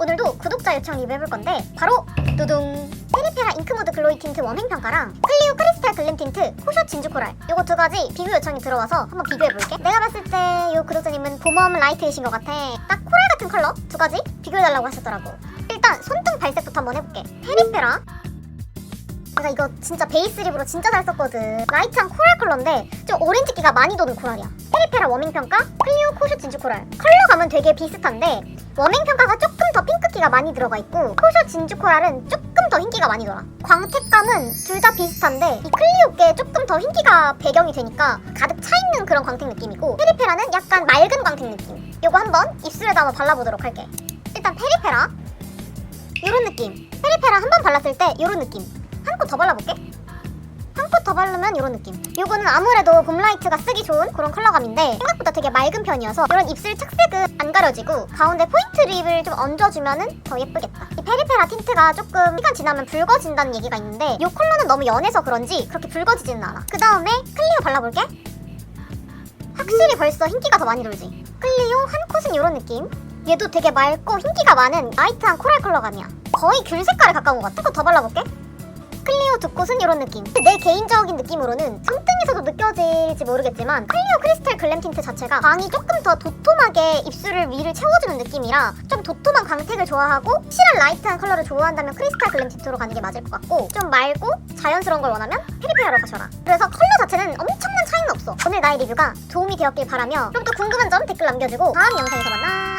오늘도 구독자 요청 리뷰 해볼 건데 바로 두둥. 페리페라 잉크모드 글로이 틴트 웜행 평가랑 클리오 크리스탈 글램 틴트 코쇼 진주 코랄. 요거 두 가지 비교 요청이 들어와서 한번 비교해볼게. 내가 봤을 때 요 구독자님은 봄웜 라이트이신 것 같아. 딱 코랄 같은 컬러? 두 가지 비교해달라고 하셨더라고. 일단 손등 발색부터 한번 해볼게. 페리페라. 내가 이거 진짜 베이스 립으로 진짜 잘 썼거든. 라이트한 코랄 컬러인데 좀 오렌지기가 많이 도는 코랄이야. 페리페라 워밍 평가 클리오 코쇼 진주 코랄. 컬러 감은 되게 비슷한데 워밍 평가가 조금 더 핑크기가 많이 들어가 있고 코쇼 진주 코랄은 조금 더 흰기가 많이 돌아. 광택감은 둘 다 비슷한데 이 클리오께 조금 더 흰기가 배경이 되니까 가득 차 있는 그런 광택 느낌이고 페리페라는 약간 맑은 광택 느낌. 요거 한번 입술에다 한번 발라보도록 할게. 일단 페리페라. 요런 느낌. 페리페라 한 번 발랐을 때 요런 느낌. 한 코 더 발라볼게 한코더 바르면 이런 느낌. 요거는 아무래도 봄라이트가 쓰기 좋은 그런 컬러감인데 생각보다 되게 맑은 편이어서 이런 입술 착색은 안 가려지고 가운데 포인트 립을 좀 얹어주면 더 예쁘겠다. 이 페리페라 틴트가 조금 시간 지나면 붉어진다는 얘기가 있는데 이 컬러는 너무 연해서 그런지 그렇게 붉어지지는 않아. 그 다음에 클리오 발라볼게. 확실히 벌써 흰기가 더 많이 돌지. 클리오 한 콧은 이런 느낌. 얘도 되게 맑고 흰기가 많은 라이트한 코랄 컬러감이야. 거의 귤 색깔에 가까운 것 같아. 한코더 발라볼게 클리오 두 꽃은 이런 느낌. 내 개인적인 느낌으로는 손등에서도 느껴질지 모르겠지만 클리오 크리스탈 글램 틴트 자체가 광이 조금 더 도톰하게 입술을 위를 채워주는 느낌이라 좀 도톰한 광택을 좋아하고 실한 라이트한 컬러를 좋아한다면 크리스탈 글램 틴트로 가는 게 맞을 것 같고 좀 맑고 자연스러운 걸 원하면 페리페라로 가셔라. 그래서 컬러 자체는 엄청난 차이는 없어. 오늘 나의 리뷰가 도움이 되었길 바라며 좀 더 궁금한 점 댓글 남겨주고 다음 영상에서 만나.